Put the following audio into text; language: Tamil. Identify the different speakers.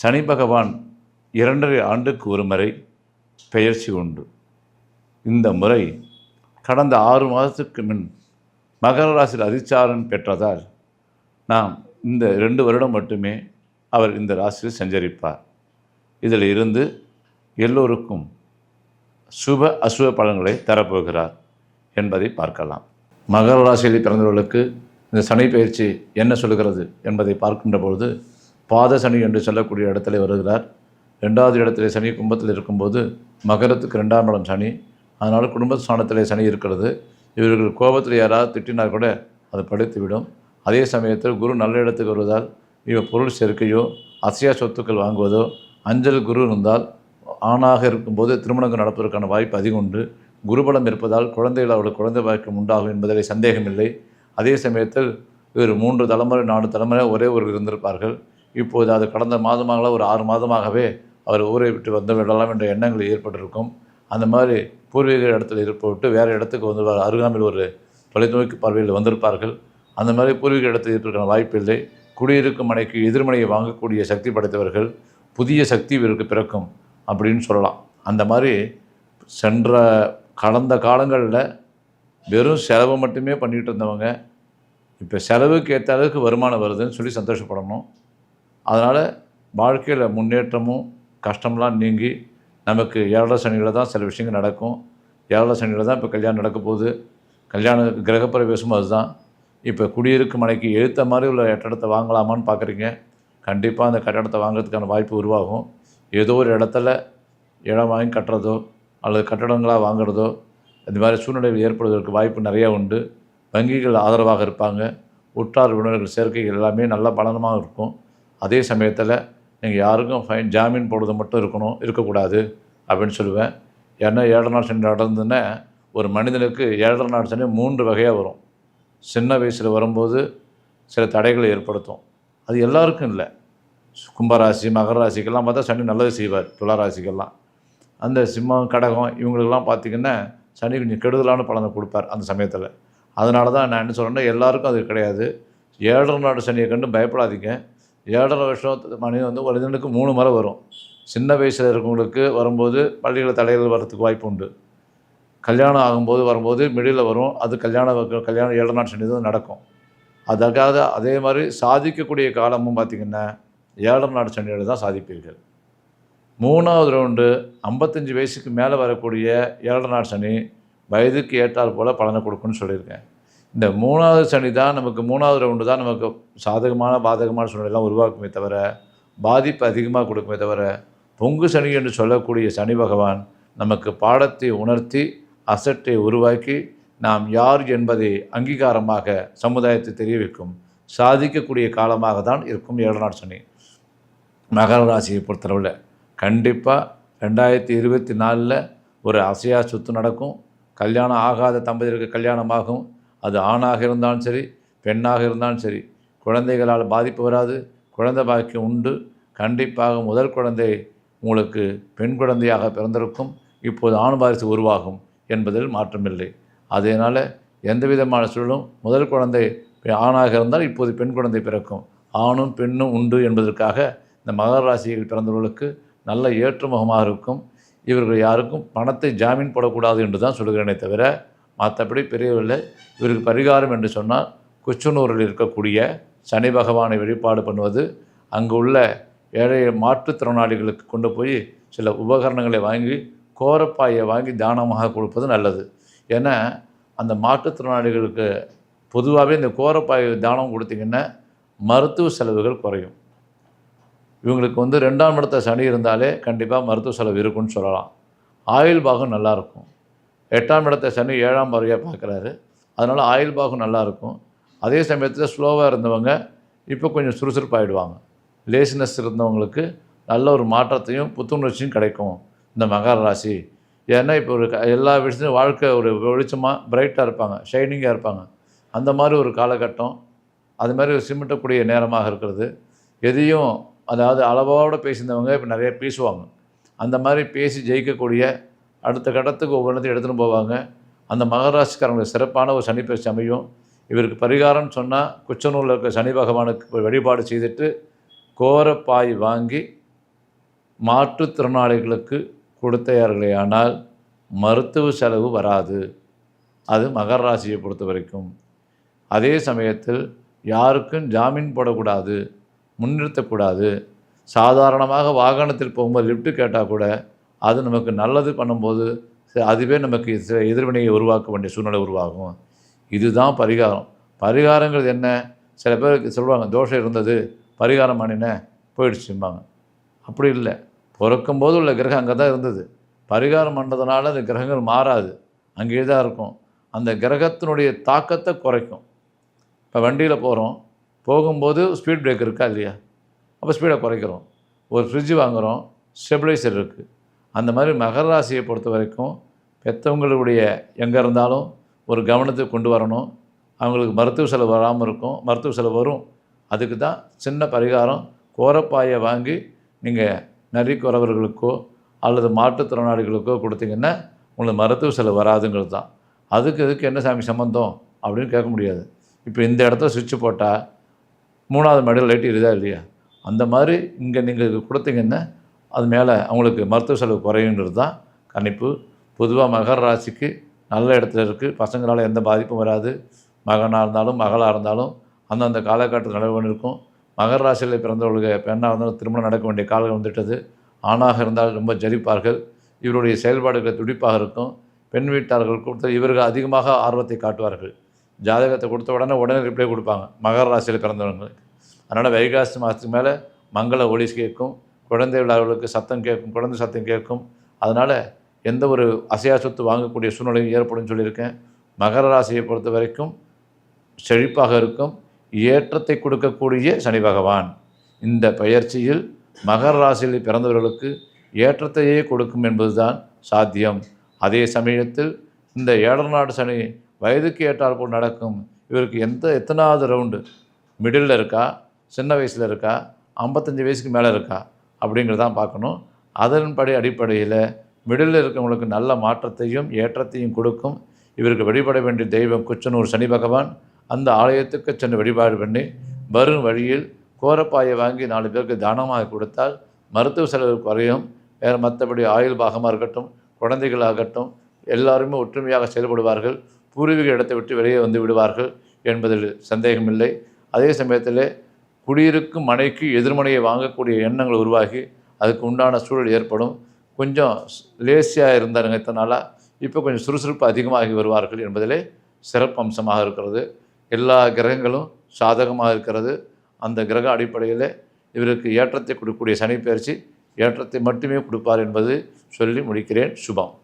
Speaker 1: சனி பகவான் இரண்டரை ஆண்டுக்கு ஒரு முறை பெயர்ச்சி உண்டு. இந்த முறை கடந்த ஆறு மாதத்துக்கு முன் மகர ராசியில் அதிச்சாரன் பெற்றதால் நாம் இந்த ரெண்டு வருடம் மட்டுமே அவர் இந்த ராசியில் சஞ்சரிப்பார். இதில் இருந்து எல்லோருக்கும் சுப அசுப பலன்களை தரப்போகிறார் என்பதை பார்க்கலாம். மகர ராசியில் பிறந்தவர்களுக்கு இந்த சனி பயிற்சி என்ன சொல்கிறது என்பதை பார்க்கின்ற பொழுது பாத சனி என்று சொல்லக்கூடிய இடத்துல வருகிறார். ரெண்டாவது இடத்துல சனி கும்பத்தில் இருக்கும்போது மகரத்துக்கு ரெண்டாம் இடம் சனி. அதனால் குடும்ப ஸ்தானத்திலே சனி இருக்கிறது. இவர்கள் கோபத்தில் யாராவது திட்டினால் கூட அது படித்துவிடும் அதே சமயத்தில் குரு நல்ல இடத்துக்கு வருவதால் இவர் பொருள் சேர்க்கையோ அசையா சொத்துக்கள் வாங்குவதோ அஞ்சல் குரு இருந்தால் ஆணாக இருக்கும்போது திருமணங்கள் நடப்பதற்கான வாய்ப்பு அதிகம் உண்டு. குருபலம் இருப்பதால் குழந்தைகள் அவருடைய குழந்தை வாய்க்கும் உண்டாகும் என்பதில் சந்தேகமில்லை. அதே சமயத்தில் இவர் மூன்று தலைமுறை நாலு தலைமுறை ஒரே ஒரு இருந்திருப்பார்கள். இப்போது அது கடந்த மாதமாக ஒரு ஆறு மாதமாகவே அவர் ஊரை விட்டு வந்து விடலாம் என்ற எண்ணங்கள் ஏற்பட்டிருக்கும். அந்த மாதிரி பூர்வீக இடத்துல இருப்பவிட்டு வேறு இடத்துக்கு வந்து அருகாமையில் ஒரு தொலைநோக்கு பார்வையில் வந்திருப்பார்கள். அந்த மாதிரி பூர்வீக இடத்தில் இருப்பதற்கான வாய்ப்பில்லை. குடியிருக்கும் மனைக்கு எதிர்மனையை வாங்கக்கூடிய சக்தி படைத்தவர்கள் புதிய சக்தி இவருக்கு பிறக்கும் அப்படின்னு சொல்லலாம். அந்த மாதிரி சென்ற கடந்த காலங்களில் வெறும் செலவு மட்டுமே பண்ணிகிட்டு இருந்தவங்க இப்போ செலவுக்கு ஏற்ற அளவுக்கு வருமானம் வருதுன்னு சொல்லி சந்தோஷப்படணும். அதனால் வாழ்க்கையில் முன்னேற்றமும் கஷ்டம்லாம் நீங்கி நமக்கு ஏழரை சனியில் தான் சில விஷயங்கள் நடக்கும். ஏழரை சனியில் தான் இப்போ கல்யாணம் நடக்க போகுது. கல்யாண கிரகப்பிரவேசமும் அதுதான். இப்போ குடியிருக்கும் மனைக்கு எழுத்த மாதிரி உள்ள கட்டடத்தை வாங்கலாமான்னு பார்க்குறீங்க கண்டிப்பாக அந்த கட்டடத்தை வாங்குறதுக்கான வாய்ப்பு உருவாகும். ஏதோ ஒரு இடத்துல இடம் வாங்கி கட்டுறதோ அல்லது கட்டடங்களாக வாங்குறதோ இந்த மாதிரி சூழ்நிலைகள் ஏற்படுவதற்கு வாய்ப்பு நிறையா உண்டு. வங்கிகள் ஆதரவாக இருப்பாங்க. உற்றார் உறவினர்கள் சேர்க்கைகள் எல்லாமே நல்ல பலனமாக இருக்கும். அதே சமயத்தில் நீங்கள் யாருக்கும் ஃபைன் ஜாமீன் போடுறது மட்டும் இருக்கணும் இருக்கக்கூடாது அப்படின்னு சொல்லுவேன். ஏன்னா ஏழரை நாள் சனி நடந்ததுன்னா ஒரு மனிதனுக்கு ஏழரை நாள் சனி மூன்று வகையாக வரும். சின்ன வயசில் வரும்போது சில தடைகளை ஏற்படுத்தும். அது எல்லாருக்கும் இல்லை. கும்பராசி மகர ராசிக்கெல்லாம் பார்த்தா சனி நல்லது செய்வார் துளாராசிக்கெல்லாம் அந்த சிம்மம் கடகம் இவங்களுக்கெல்லாம் பார்த்திங்கன்னா சனி கொஞ்சம் கெடுதலான பலனை கொடுப்பார் அந்த சமயத்தில். அதனால தான் நான் என்ன சொல்கிறேன்னா எல்லாருக்கும் அது கிடையாது. ஏழரை நாடு சனியை கண்டு பயப்படாதீங்க. ஏழரை வருஷம் மணி வந்து ஒரு மனிதனுக்கு மூணு முறை வரும். சின்ன வயசில் இருக்கவங்களுக்கு வரும்போது பள்ளியில் தலைகள் வர்றதுக்கு வாய்ப்பு உண்டு. கல்யாணம் ஆகும்போது வரும்போது மிடில் வரும். அது கல்யாணம் கல்யாணம் ஏழு நாள் சனி தான் நடக்கும். அதுக்காக அதே மாதிரி சாதிக்கக்கூடிய காலமும் பார்த்திங்கன்னா ஏழரை நாள் சனியில் தான் சாதிப்பீர்கள். மூணாவது ரவுண்டு ஐம்பத்தஞ்சு வயசுக்கு மேலே வரக்கூடிய ஏழரை நாள் சனி வயதுக்கு ஏற்றால் போல் பலனை கொடுக்குன்னு சொல்லியிருக்கேன். இந்த மூணாவது சனி தான் நமக்கு மூணாவது ரவுண்டு தான் நமக்கு சாதகமான பாதகமான சூழ்நிலைலாம் உருவாக்குமே தவிர பாதிப்பு அதிகமாக கொடுக்குமே தவிர பொங்கு சனி என்று சொல்லக்கூடிய சனி பகவான் நமக்கு பாடத்தை உணர்த்தி அசட்டை உருவாக்கி நாம் யார் என்பதை அங்கீகாரமாக சமுதாயத்தை தெரிய வைக்கும் சாதிக்கக்கூடிய காலமாக தான் இருக்கும் ஏழு நாள் சனி. மகர ராசியை பொறுத்தளவில் கண்டிப்பாக ரெண்டாயிரத்தி இருபத்தி நாலில் ஒரு அசையா சொத்து நடக்கும். கல்யாணம் ஆகாத தம்பதியருக்கு கல்யாணமாகும். அது ஆணாக இருந்தாலும் சரி பெண்ணாக இருந்தாலும் சரி குழந்தைகளால் பாதிப்பு வராது குழந்தை பாக்கியம் உண்டு. கண்டிப்பாக முதல் குழந்தை உங்களுக்கு பெண் குழந்தையாக பிறந்திருக்கும். இப்போது ஆண் வாரிசு உருவாகும் என்பதில் மாற்றமில்லை. அதனால் எந்த விதமான சூழலும் முதல் குழந்தை ஆணாக இருந்தால் இப்போது பெண் குழந்தை பிறக்கும். ஆணும் பெண்ணும் உண்டு என்பதற்காக இந்த மகர ராசியில் பிறந்தவர்களுக்கு நல்ல ஏற்றுமுகமாக இருக்கும். இவர்கள் யாருக்கும் பணத்தை ஜாமீன் போடக்கூடாது என்று தான் சொல்கிறேனே தவிர மற்றபடி பெரியவில்லை இவருக்கு பரிகாரம் என்று சொன்னால் குச்சனூரில் இருக்கக்கூடிய சனி பகவானை வழிபாடு பண்ணுவது அங்கு உள்ள ஏழை மாற்றுத்திறனாளிகளுக்கு கொண்டு போய் சில உபகரணங்களை வாங்கி கோரப்பாயை வாங்கி தானமாக கொடுப்பது நல்லது. ஏன்னா அந்த மாற்றுத்திறனாளிகளுக்கு பொதுவாகவே இந்த கோரப்பாயை தானம் கொடுத்தீங்கன்னா மருத்துவ செலவுகள் குறையும். இவங்களுக்கு வந்து ரெண்டாம் இடத்த சனி இருந்தாலே கண்டிப்பாக மருத்துவ செலவு இருக்குன்னு சொல்லலாம். ஆயுள் பாகம் நல்லாயிருக்கும் எட்டாம் இடத்த சனி ஏழாம் பார்வையாக பார்க்குறாரு. அதனால் ஆயுள் பாகம் நல்லாயிருக்கும் அதே சமயத்தில் ஸ்லோவாக இருந்தவங்க இப்போ கொஞ்சம் சுறுசுறுப்பாகிடுவாங்க லேசினஸ் இருந்தவங்களுக்கு நல்ல ஒரு மாற்றத்தையும் புத்துணர்ச்சியும் கிடைக்கும் இந்த மகர ராசி. ஏன்னா இப்போ ஒரு க- எல்லா விஷயத்தையும் வாழ்க்கை ஒரு வெளிச்சமாக பிரைட்டாக இருப்பாங்க ஷைனிங்காக இருப்பாங்க. அந்த மாதிரி ஒரு காலகட்டம் அது மாதிரி ஒரு சிமிட்டக்கூடிய நேரமாக இருக்கிறது. எதையும் அதாவது அளவோடு பேசியிருந்தவங்க இப்போ நிறைய பேசுவாங்க. அந்த மாதிரி பேசி ஜெயிக்கக்கூடிய அடுத்த கட்டத்துக்கு ஒவ்வொன்றத்தையும் எடுத்துகிட்டு போவாங்க. அந்த மகாராஷ்டிரக்காரங்களுக்கு சிறப்பான ஒரு சனி பயிற்சி அமையும். இவருக்கு பரிகாரம்னு சொன்னால் குச்சனூரில் இருக்க சனி பகவானுக்கு வழிபாடு செய்துட்டு கோரப்பாய் வாங்கி மாற்றுத்திறனாளிகளுக்கு கொடுத்தார்களேயானால் மருத்துவ செலவு வராது. அது மகர ராசியை பொறுத்த வரைக்கும். அதே சமயத்தில் யாருக்கும் ஜாமீன் போடக்கூடாது முன்னிறுத்தக்கூடாது. சாதாரணமாக வாகனத்தில் போகும்போது லிஃப்ட்டு கேட்டால் கூட அது நமக்கு நல்லது பண்ணும்போது அதுவே நமக்கு சில எதிர்வினையை உருவாக்க வேண்டிய சூழ்நிலை உருவாகும். இதுதான் பரிகாரம். பரிகாரங்கிறது என்ன? சில பேருக்கு சொல்லுவாங்க தோஷம் இருந்தது பரிகாரம் பண்ணினேன் போயிடுச்சும்பாங்க. அப்படி இல்லை. பிறக்கும்போது உள்ள கிரகம் அங்கே தான் இருந்தது. பரிகாரம் பண்ணுறதுனால அந்த கிரகங்கள் மாறாது. அங்கேயே தான் இருக்கும். அந்த கிரகத்தினுடைய தாக்கத்தை குறைக்கும். இப்போ வண்டியில் போகிறோம் போகும்போது ஸ்பீட் பிரேக் இருக்கா இல்லையா? அப்போ ஸ்பீடை குறைக்கிறோம். ஒரு ஃப்ரிட்ஜ் வாங்குகிறோம் ஸ்டெபிளைசர் இருக்குது அந்த மாதிரி மகர ராசியை பொறுத்த வரைக்கும் பெற்றவங்களுடைய எங்கே இருந்தாலும் ஒரு கவனத்தை கொண்டு வரணும். அவங்களுக்கு மருத்துவ செலவு வராமல் இருக்கும். மருத்துவ செலவு வரும். அதுக்கு தான் சின்ன பரிகாரம் கோரப்பாயை வாங்கி நீங்கள் நரி குறவர்களுக்கோ அல்லது மாற்றுத்திறனாளிகளுக்கோ கொடுத்தீங்கன்னா உங்களுக்கு மருத்துவ செலவு வராதுங்கிறது தான். அதுக்கு இதுக்கு என்ன சாமி சம்மந்தம் அப்படின்னு கேட்க முடியாது. இப்போ இந்த இடத்த சுவிட்ச் போட்டால் மூணாவது மாடியில் லைட் எரியுதா இல்லையா? அந்த மாதிரி இங்கே நீங்கள் கொடுத்தீங்கன்னா அது மேலே அவங்களுக்கு மருத்துவ செலவு குறையுன்றது தான் கணிப்பு. பொதுவாக மகர ராசிக்கு நல்ல இடத்துல இருக்குது பசங்களால் எந்த பாதிப்பும் வராது. மகனாக இருந்தாலும் மகளாக இருந்தாலும் அந்தந்த காலகட்டத்தில் நடக்க இருக்கும் மகர ராசியில் பிறந்தவர்களுக்கு பெண்ணாக இருந்தாலும் திருமணம் நடக்க வேண்டிய காலம் வந்துவிட்டது. ஆணாக இருந்தால் ரொம்ப ஜலிப்பார்கள் இவருடைய செயல்பாடுகள் துடிப்பாக இருக்கும். பெண் வீட்டார்கள் கொடுத்த இவர்கள் அதிகமாக ஆர்வத்தை காட்டுவார்கள். ஜாதகத்தை கொடுத்த உடனே உடனே ரிப்ளை கொடுப்பாங்க. மகர ராசியில் பிறந்தவங்களுக்கு அதனால் வைகாசி மாதத்துக்கு மேலே மங்கள ஒளி கேட்கும். குழந்தை அவர்களுக்கு சத்தம் கேட்கும் குழந்தை சத்தம் கேட்கும். அதனால் எந்த ஒரு அசையா சொத்து வாங்கக்கூடிய சூழ்நிலையும் ஏற்படும் சொல்லியிருக்கேன். மகர ராசியை பொறுத்த வரைக்கும் செழிப்பாக இருக்கும். ஏற்றத்தை கொடுக்கக்கூடிய சனி பகவான். இந்த பயிற்சியில் மகர ராசியில் பிறந்தவர்களுக்கு ஏற்றத்தையே கொடுக்கும் என்பதுதான் சாத்தியம். அதே சமயத்தில் இந்த ஏழநாடு சனி வயதுக்கு ஏற்றால் போல் நடக்கும். இவருக்கு எந்த எத்தனாவது ரவுண்டு? மிடில் இருக்கா? சின்ன வயசில் இருக்கா? ஐம்பத்தஞ்சு வயசுக்கு மேலே இருக்கா? அப்படிங்கிறதான் பார்க்கணும். அதன்படி அடிப்படையில் மிடில் இருக்கவங்களுக்கு நல்ல மாற்றத்தையும் ஏற்றத்தையும் கொடுக்கும். இவருக்கு வழிபட வேண்டிய தெய்வம் குச்சனூர் சனி பகவான். அந்த ஆலயத்துக்கு சென்று வழிபாடு பண்ணி வரும் வழியில் கோரப்பாயை வாங்கி நாலு பேருக்கு தானமாக கொடுத்தால் மருத்துவ செலவு குறையும். வேறு மற்றபடி ஆயுள் பாகமாக இருக்கட்டும் குழந்தைகளாகட்டும் எல்லாருமே ஒற்றுமையாக செயல்படுவார்கள். பூர்வீக இடத்தை விட்டு வெளியே வந்து விடுவார்கள் என்பதில் சந்தேகமில்லை. அதே சமயத்தில் குடியிருக்கும் மனைக்கு எதிர்மனையை வாங்கக்கூடிய எண்ணங்கள் உருவாகி அதுக்கு உண்டான சூழல் ஏற்படும். கொஞ்சம் லேசியாக இருந்தாருங்க இத்தனை இப்போ கொஞ்சம் சுறுசுறுப்பு அதிகமாகி வருவார்கள் என்பதிலே சிறப்பு அம்சமாக இருக்கிறது. எல்லா கிரகங்களும் சாதகமாக இருக்கிறது. அந்த கிரக அடிப்படையில் இவருக்கு ஏற்றத்தை கொடுக்கக்கூடிய சனி பயிற்சி ஏற்றத்தை மட்டுமே கொடுப்பார் என்பது சொல்லி முடிக்கிறேன். சுபம்.